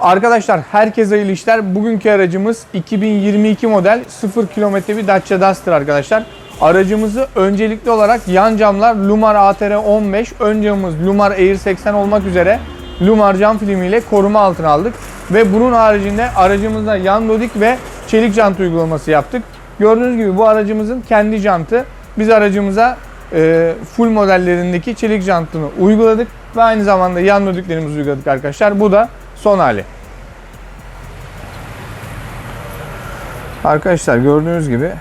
Arkadaşlar herkese hayırlı işler. Bugünkü aracımız 2022 model 0 kilometre bir Dacia Duster arkadaşlar. Aracımızı öncelikli olarak yan camlar Lumar ATR 15, ön camımız Lumar Air 80 olmak üzere Lumar cam filmiyle koruma altına aldık. Ve bunun haricinde aracımızda yan dodik ve çelik jant uygulaması yaptık. Gördüğünüz gibi bu aracımızın kendi jantı. Biz aracımıza e, full modellerindeki çelik jantını uyguladık ve aynı zamanda yan dodiklerimizi uyguladık arkadaşlar. Bu da son hali. Arkadaşlar gördüğünüz gibi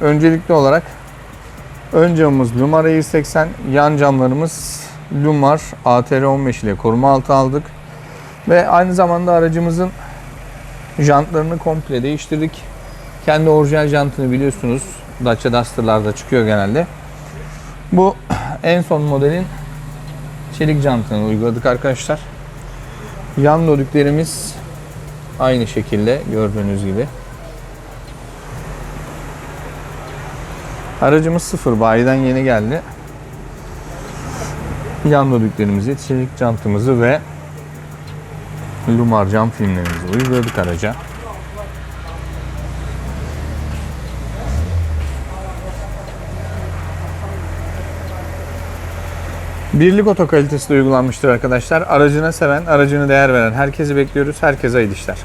öncelikli olarak ön camımız Lumar Air 80, yan camlarımız Lumar ATR 15 ile koruma altı aldık. Ve aynı zamanda aracımızın jantlarını komple değiştirdik. Kendi orijinal jantını biliyorsunuz. Dacia Duster'larda çıkıyor genelde. Bu en son modelin çelik jantını uyguladık arkadaşlar. Yan dodüklerimiz aynı şekilde gördüğünüz gibi. Aracımız sıfır bayiden yeni geldi. Yan dodüklerimizi, çelik jantımızı ve Lumar cam filmlerimizi uyguladık araca. Birlik oto kalitesi de uygulanmıştır arkadaşlar. Aracına seven, aracını değer veren herkesi bekliyoruz. Herkese hayırlı işler.